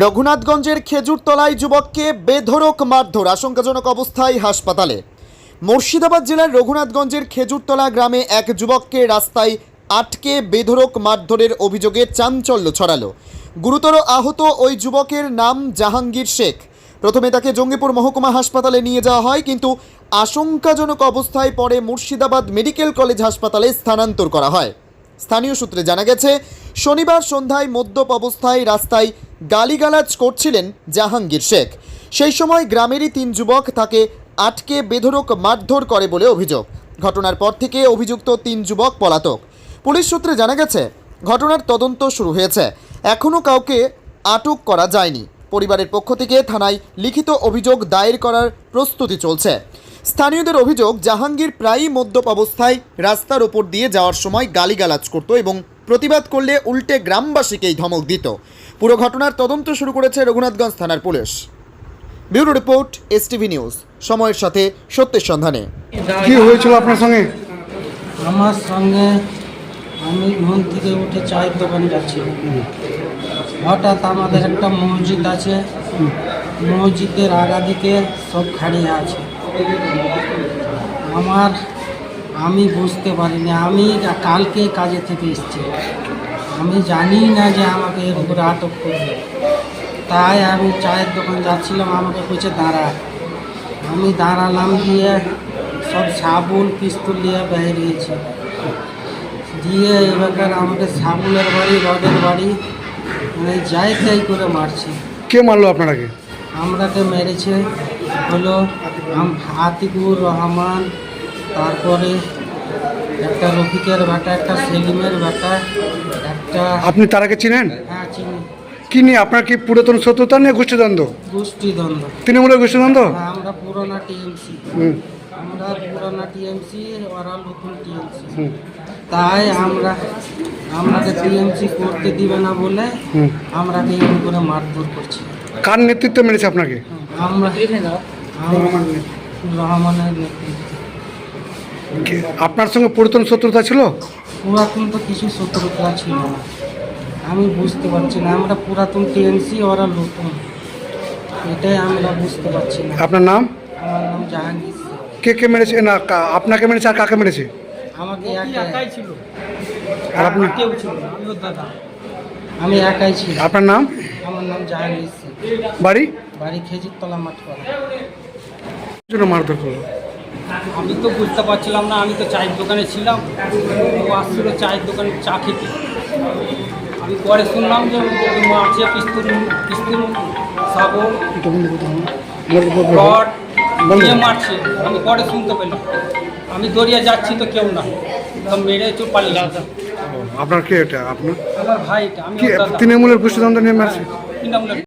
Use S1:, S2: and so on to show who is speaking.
S1: রঘুনাথগঞ্জের খেজুরতলায় যুবককে বেধড়ক মারধর, আশঙ্কাজনক অবস্থায় হাসপাতালে। মুর্শিদাবাদ জেলার রঘুনাথগঞ্জের খেজুরতলা গ্রামে এক যুবককে রাস্তায় আটকে বেধড়ক মারধরের অভিযোগে চাঞ্চল্য ছড়ালো। গুরুতর আহত ওই যুবকের নাম জাহাঙ্গীর শেখ। প্রথমে তাকে জঙ্গিপুর মহকুমা হাসপাতালে নিয়ে যাওয়া হয়, কিন্তু আশঙ্কাজনক অবস্থায় পরে মুর্শিদাবাদ মেডিকেল কলেজ হাসপাতালে স্থানান্তর করা হয়। স্থানীয় সূত্রে জানা গেছে, শনিবার সন্ধ্যায় মদ্যপ অবস্থায় রাস্তায় গালিগালাজ করছিলেন জাহাঙ্গীর শেখ। সেই সময় গ্রামেরই তিন যুবক তাকে আটকে, বেধড়ক, মারধর করে বলে অভিযোগ। ঘটনার পর থেকে অভিযুক্ত তিন যুবক পলাতক। পুলিশ সূত্রে জানা গেছে, ঘটনার তদন্ত শুরু হয়েছে। এখনও কাউকে আটক করা যায়নি। পরিবারের পক্ষ থেকে থানায় লিখিত অভিযোগ দায়ের করার প্রস্তুতি চলছে। স্থানীয়দের অভিযোগ, জাহাঙ্গীর প্রায়ই মদ্যপ অবস্থায় রাস্তার ওপর দিয়ে যাওয়ার সময় গালিগালাজ করত এবং প্রতিবাদ করলে উল্টে গ্রামবাসীকেই ধমক দিত। পুরো ঘটনার তদন্ত শুরু করেছে রঘুনাথগঞ্জ থানার police. Bureau report STV news. সময়ের সাথে সত্যের সন্ধানে।
S2: কি হয়েছিল আপনার সঙ্গে?
S3: আমার সঙ্গে আমি ঘুম থেকে উঠে চায়ের দোকানে যাচ্ছি। হঠাৎ আমাদের একটা মসজিদ আছে। মসজিদের আগা দিকে সব খাড়িয়ে আছে। আমার আমি বুঝতে পারিনি আমি কালকে কাজে থেকে এসেছি। আমি জানি না যে আমাকে এর উপরে আটক করবে। তাই আমি চায়ের দোকান যাচ্ছিলাম আমাকে কইছে দাঁড়া। আমি দাঁড়ালাম দিয়ে সব সাবুন পিস্তল নিয়ে বেরিয়েছে দিয়ে এবার আমাকে সাবুনের বাড়ি রদের বাড়ি মানে যাই তাই করে মারছে।
S2: কে মারলো আপনারাকে
S3: আমরাকে মেরেছে হলো আতিকুর রহমান তারপরে একটা রফিকের ভাটা একটা সেলিমের ভাটা একটা
S2: আপনি তারাকে চিনেন?
S3: হ্যাঁ চিনি।
S2: কি নিয়ে? আপনার কি পুরাতন শত্রুতা নিয়ে গোষ্ঠীদ্বন্দ্ব?
S3: গোষ্ঠী দ্বন্দ্ব
S2: তৃণমূলের গোষ্ঠীদ্বন্দ্ব?
S3: হ্যাঁ, আমরা পুরোনো টিএমসি।
S2: হুম।
S3: আমরা পুরোনো টিএমসি ওরা নতুন টিএমসি।
S2: হুম।
S3: তাই আমরা আমাকে টিএমসি করতে দিবে না বলে
S2: হুম।
S3: আমরা এরকম করে মারধর করছি।
S2: কার নেতৃত্ব মেরেছে আপনাকে?
S3: আমরা রহমানের নেতৃত্বে।
S2: আপনার সঙ্গে পুরাতন শত্রুতা ছিল?
S3: পুরাতন তো কিছু শত্রুতা ছিল না। আমি বুঝতে পারছি না আমরা পুরাতন টিএমসি ওরা নতুন। এটাই আমরা বুঝতে পারছি না।
S2: আপনার নাম?
S3: আমার নাম জাহাঙ্গীর
S2: কে কে মেরেছে? না কা- আপনাকে মেরেছে আর কাকে মেরেছে?
S3: আমাকে একাই ছিল?
S2: আর আপনি?
S3: কেউ ছিল না আমি ওর দাদা। আমি একাই ছিল
S2: আপনার নাম?
S3: আমার নাম জাহাঙ্গীর
S2: বাড়ি?
S3: বাড়ি খেজুরতলা মাঠ করা
S2: জন্য মারধর করল।
S4: আমি তো বুঝতে পারছিলাম না আমি তো চায়ের দোকানে ছিলাম। ও আসছিল চায়ের দোকানে চা খেতে। আমি পরে শুনলাম যে মারছে পিস্তুল সাবল রড নিয়ে মারছে। আমি পরে শুনতে পেলাম। আমি দৌড়িয়ে যাচ্ছি তো কেউ না। তো মেরে চুপ পালিয়ে
S2: আপনার কে এটা? আপনার?
S4: আমার ভাই এটা। আমি
S2: তৃণমূলের গোষ্ঠীদ্বন্দ্ব নিয়ে মারছে?
S4: নাম বলে?